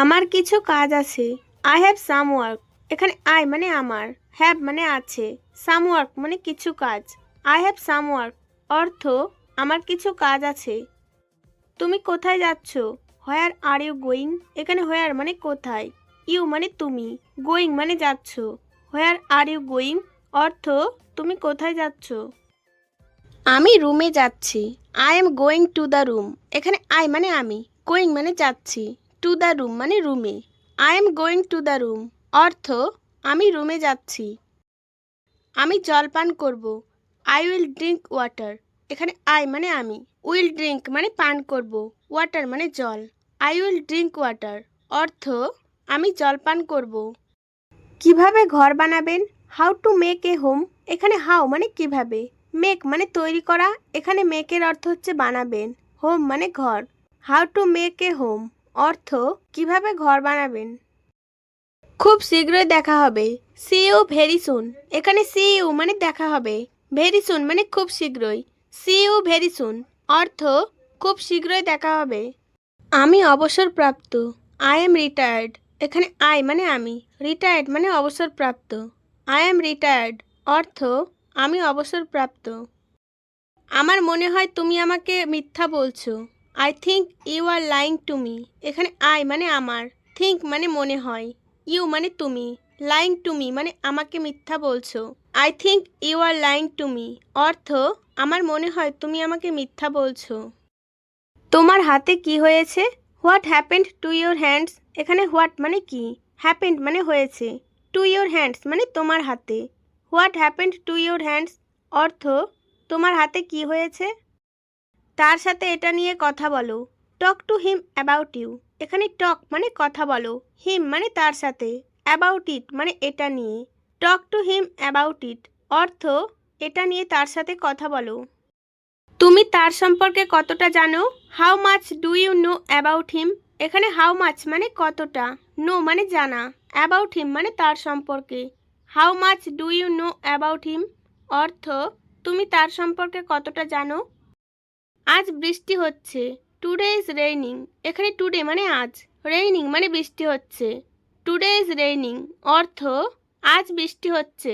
আমার কিছু কাজ আছে। আই হ্যাভ সাম ওয়ার্ক এখানে আই মানে আমার। হ্যাভ মানে আছে। সাম ওয়ার্ক মানে কিছু কাজ। আই হ্যাভ সাম ওয়ার্ক অর্থ, আমার কিছু কাজ আছে। তুমি কোথায় যাচ্ছ? হোয়ার আর ইউ গোয়িং এখানে হোয়ার মানে কোথায়। ইউ মানে তুমি। গোয়িং মানে যাচ্ছ। হোয়ার আর ইউ গোয়িং অর্থ, তুমি কোথায় যাচ্ছ? আমি রুমে যাচ্ছি। I am going to the room এখানে আই মানে আমি। গোয়িং মানে যাচ্ছি। টু দ্য রুম মানে রুমে। I am going to the room অর্থ, আমি রুমে যাচ্ছি। আমি জল পান করব। আই উইল ড্রিঙ্ক ওয়াটার এখানে আই মানে আমি। উইল ড্রিঙ্ক মানে পান করব। ওয়াটার মানে জল। আই উইল ড্রিঙ্ক ওয়াটার অর্থ, আমি জল পান করব। কীভাবে ঘর বানাবেন? How to make a home এখানে হাউ মানে কীভাবে? মেক মানে তৈরি করা। এখানে মেকের অর্থ হচ্ছে বানাবেন। হোম মানে ঘর। How to make a home অর্থ কীভাবে ঘর বানাবেন? খুব শীঘ্রই দেখা হবে। See you very soon. এখানে সি ইউ মানে দেখা হবে। ভেরি সুন মানে খুব শীঘ্রই। See you very soon. অর্থ খুব শীঘ্রই দেখা হবে। আমি অবসরপ্রাপ্ত। আই এম রিটায়ার্ড এখানে আই মানে আমি। রিটায়ার্ড মানে অবসরপ্রাপ্ত। আই এম রিটায়ার্ড অর্থ আমি অবসরপ্রাপ্ত। আমার মনে হয় তুমি আমাকে মিথ্যা বলছো। I think you are lying to me এখানে আই মানে আমার। থিঙ্ক মানে মনে হয়। ইউ মানে তুমি। লাইং টু মি মানে আমাকে মিথ্যা বলছো। I think you are lying to me অর্থ, আমার মনে হয় তুমি আমাকে মিথ্যা বলছো। তোমার হাতে কি হয়েছে? What happened to your hands এখানে হোয়াট মানে কি? হ্যাপেন্ড মানে হয়েছে। টু ইয়োর হ্যান্ডস মানে তোমার হাতে। What happened to your hands অর্থ, তোমার হাতে কি হয়েছে? তার সাথে এটা নিয়ে কথা বলো। Talk to him about you এখানে টক মানে কথা বলো। হিম মানে তার সাথে। অ্যাবাউট ইট মানে এটা নিয়ে। টক টু হিম অ্যাবাউট ইট অর্থ, এটা নিয়ে তার সাথে কথা বলো। তুমি তার সম্পর্কে কতটা জানো? How much do you know about him এখানে হাউ মাচ মানে কতটা? নো মানে জানা। অ্যাবাউট হিম মানে তার সম্পর্কে। How much do you know about him অর্থ, তুমি তার সম্পর্কে কতটা জানো? আজ বৃষ্টি হচ্ছে। টুডে ইজ রেইনিং এখানে টুডে মানে আজ। রেইনিং মানে বৃষ্টি হচ্ছে। টুডে ইজ রেইনিং অর্থ, আজ বৃষ্টি হচ্ছে।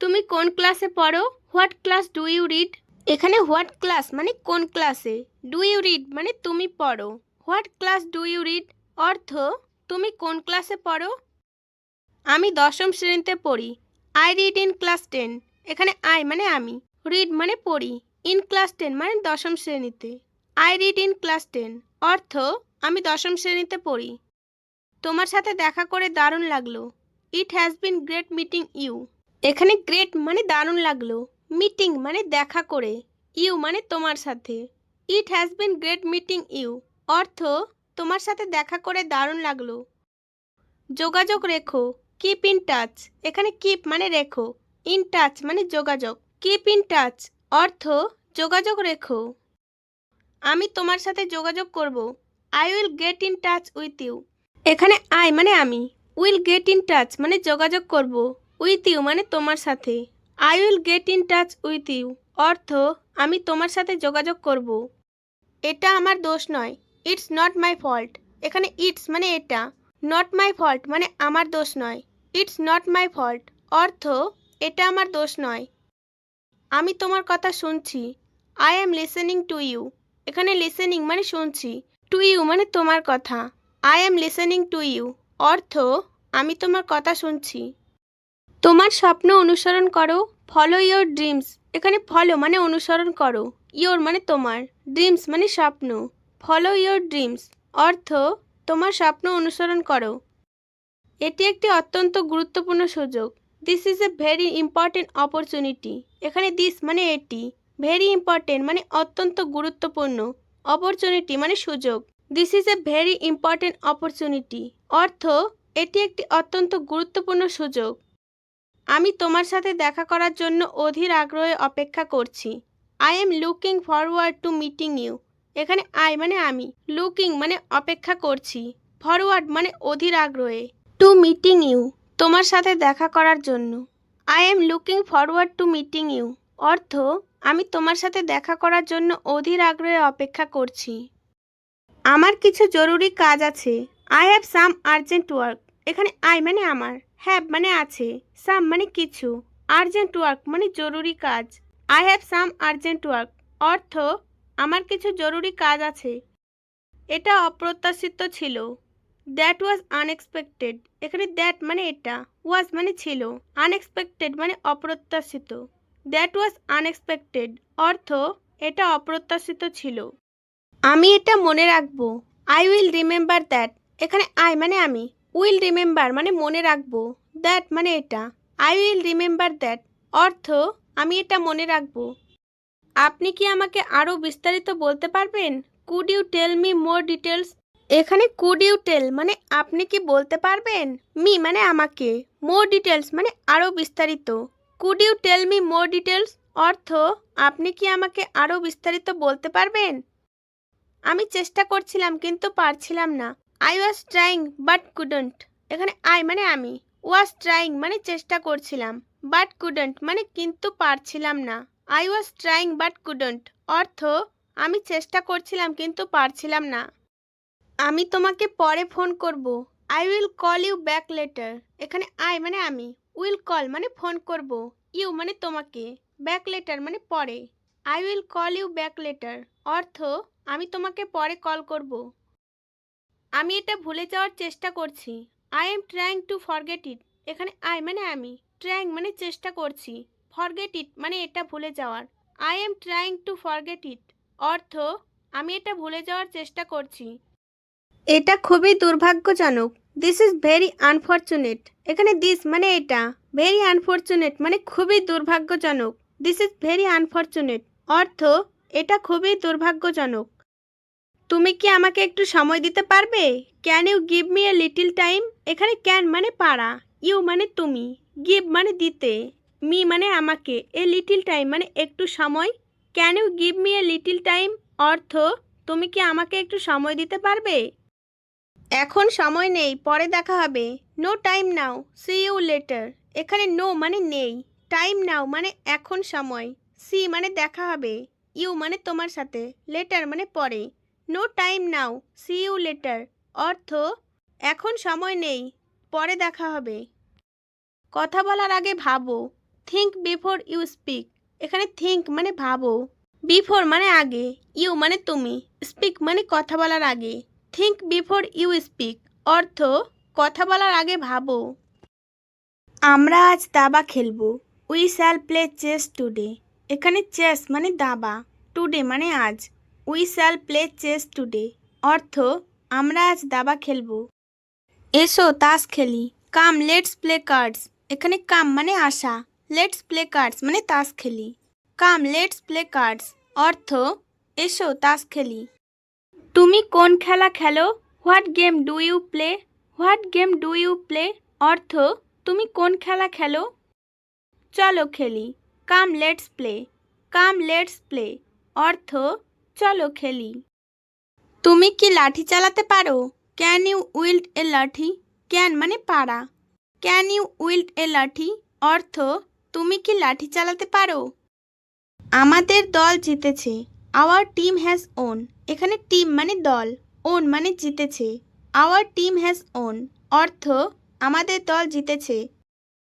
তুমি কোন ক্লাসে পড়ো? What class do you read এখানে হোয়াট ক্লাস মানে কোন ক্লাসে ডু ইউ রিড মানে তুমি পড়ো। What class do you read অর্থ, তুমি কোন ক্লাসে পড়ো? আমি দশম শ্রেণীতে পড়ি। I read in class ten এখানে আই মানে আমি। রিড মানে পড়ি। ইন ক্লাস টেন মানে দশম শ্রেণীতে। I read in class ten অর্থ আমি দশম শ্রেণীতে পড়ি। তোমার সাথে দেখা করে দারুণ লাগল। It has been great meeting you এখানে গ্রেট মানে দারুণ লাগল। মিটিং মানে দেখা করে। ইউ মানে তোমার সাথে। It has been great meeting you অর্থ তোমার সাথে দেখা করে দারুণ লাগল। যোগাযোগ রেখো। কিপ ইন টাচ এখানে কিপ মানে রেখো। ইন টাচ মানে যোগাযোগ। কিপ ইন টাচ অর্থ, যোগাযোগ রেখো। আমি তোমার সাথে যোগাযোগ করব। I will get in touch with you এখানে আই মানে আমি। উইল গেট ইন টাচ মানে যোগাযোগ করব। উইথ ইউ মানে তোমার সাথে। I will get in touch with you অর্থ, আমি তোমার সাথে যোগাযোগ করব। এটা আমার দোষ নয়। ইটস নট মাই ফল্ট এখানে ইটস মানে এটা। নট মাই ফল্ট মানে আমার দোষ নয়। ইটস নট মাই ফল্ট অর্থ, এটা আমার দোষ নয়। আমি তোমার কথা শুনছি। I am listening to you এখানে লিসেনিং মানে শুনছি। টু ইউ মানে তোমার কথা। I am listening to you অর্থ, আমি তোমার কথা শুনছি। তোমার স্বপ্ন অনুসরণ করো। ফলো ইয়োর ড্রিমস এখানে ফলো মানে অনুসরণ করো। ইয়োর মানে তোমার। ড্রিমস মানে স্বপ্ন। ফলো ইয়োর ড্রিমস অর্থ, তোমার স্বপ্ন অনুসরণ করো। এটি একটি অত্যন্ত গুরুত্বপূর্ণ সুযোগ। This is a very important opportunity এখানে দিস মানে এটি। ভেরি ইম্পর্টেন্ট মানে অত্যন্ত গুরুত্বপূর্ণ। অপরচুনিটি মানে সুযোগ। This is a very important opportunity অর্থ, এটি একটি অত্যন্ত গুরুত্বপূর্ণ সুযোগ। আমি তোমার সাথে দেখা করার জন্য অধীর আগ্রহে অপেক্ষা করছি। I am looking forward to meeting you এখানে আই মানে আমি। লুকিং মানে অপেক্ষা করছি। ফরওয়ার্ড মানে অধীর আগ্রহে। টু মিটিং ইউ তোমার সাথে দেখা করার জন্য। I am looking forward to meeting you অর্থ, আমি তোমার সাথে দেখা করার জন্য অধীর আগ্রহে অপেক্ষা করছি। আমার কিছু জরুরি কাজ আছে। I have some urgent work এখানে আই মানে আমার। হ্যাভ মানে আছে। সাম মানে কিছু। আর্জেন্ট ওয়ার্ক মানে জরুরি কাজ। I have some urgent work অর্থ, আমার কিছু জরুরি কাজ আছে। এটা অপ্রত্যাশিত ছিল। দ্যাট ওয়াজ আনএক্সপেক্টেড এখানে দ্যাট মানে এটা ওয়াজ মানে ছিল আনএক্সপেক্টেড মানে অপ্রত্যাশিত। দ্যাট ওয়াজ আনএক্সপেক্টেড অর্থ এটা অপ্রত্যাশিত ছিল। আমি এটা মনে রাখব আই উইল রিমেম্বার দ্যাট এখানে আই মানে আমি উইল রিমেম্বার মানে মনে রাখব দ্যাট মানে এটা আই উইল রিমেম্বার দ্যাট অর্থ আমি এটা মনে রাখব। আপনি কি আমাকে আরও বিস্তারিত বলতে পারবেন? Could you tell me more details এখানে কুড ইউ টেল মানে আপনি কি বলতে পারবেন? মি মানে আমাকে। মোর ডিটেলস মানে আরও বিস্তারিত। Could you tell me more details অর্থ আপনি কি আমাকে আরও বিস্তারিত বলতে পারবেন? আমি চেষ্টা করছিলাম কিন্তু পারছিলাম না। I was trying but couldn't এখানে আই মানে আমি। ওয়াজ ট্রাইং মানে চেষ্টা করছিলাম। বাট কুডন্ট মানে কিন্তু পারছিলাম না। I was trying but couldn't অর্থ আমি চেষ্টা করছিলাম কিন্তু পারছিলাম না। আমি তোমাকে পরে ফোন করব। I will call you back later এখানে আই মানে আমি। উইল কল মানে ফোন করব। ইউ মানে তোমাকে। ব্যাক লেটার মানে পরে। I will call you back later অর্থ, আমি তোমাকে পরে কল করব। আমি এটা ভুলে যাওয়ার চেষ্টা করছি। I am trying to forget it এখানে আই মানে আমি। ট্রাইং মানে চেষ্টা করছি। ফরগেট ইট মানে এটা ভুলে যাওয়ার। I am trying to forget it অর্থ, আমি এটা ভুলে যাওয়ার চেষ্টা করছি। এটা খুবই দুর্ভাগ্যজনক। দিস ইজ ভেরি আনফর্চুনেট এখানে দিস মানে এটা। ভেরি আনফর্চুনেট মানে খুবই দুর্ভাগ্যজনক। দিস ইজ ভেরি আনফর্চুনেট অর্থ, এটা খুবই দুর্ভাগ্যজনক। তুমি কি আমাকে একটু সময় দিতে পারবে? Can you give me a little time এখানে ক্যান মানে পারা। ইউ মানে তুমি। গিভ মানে দিতে। মি মানে আমাকে। এ লিটিল টাইম মানে একটু সময়। Can you give me a little time অর্থ, তুমি কি আমাকে একটু সময় দিতে পারবে? এখন সময় নেই, পরে দেখা হবে। No time now see you later এখানে নো মানে নেই টাইম নাও মানে এখন সময় সি মানে দেখা হবে ইউ মানে তোমার সাথে লেটার মানে পরে। No time now see you later অর্থ, এখন সময় নেই, পরে দেখা হবে। কথা বলার আগে ভাবো থিঙ্ক বিফোর ইউ স্পিক এখানে থিঙ্ক মানে ভাবো বিফোর মানে আগে ইউ মানে তুমি স্পিক মানে কথা বলার আগে। থিঙ্ক বিফোর ইউ স্পিক অর্থ, কথা বলার আগে ভাবো। আমরা আজ দাবা খেলব। We shall play chess today এখানে চেস মানে দাবা। টুডে মানে আজ। We shall play chess today অর্থ, আমরা আজ দাবা খেলব। এসো, তাস খেলি। কাম লেটস প্লে কার্ডস এখানে কাম মানে আসা লেটস প্লে কার্ডস মানে তাস খেলি। কাম লেটস প্লে কার্ডস অর্থ, এসো, তাস খেলি। তুমি কোন খেলা খেলো? What game do you play what game do you play অর্থ, তুমি কোন খেলা খেলো? চলো খেলি। Come let's play come let's play অর্থ, চলো খেলি। তুমি কি লাঠি চালাতে পারো? ক্যান ইউ উইল্ড এ লাঠি? ক্যান মানে পারা ক্যান ইউ উইল্ড এ লাঠি? অর্থ, তুমি কি লাঠি চালাতে পারো? আমাদের দল জিতেছে। আওয়ার টিম হ্যাজ ওন এখানে টিম মানে দল ওন মানে জিতেছে। আওয়ার টিম হ্যাজ ওন অর্থ আমাদের দল জিতেছে।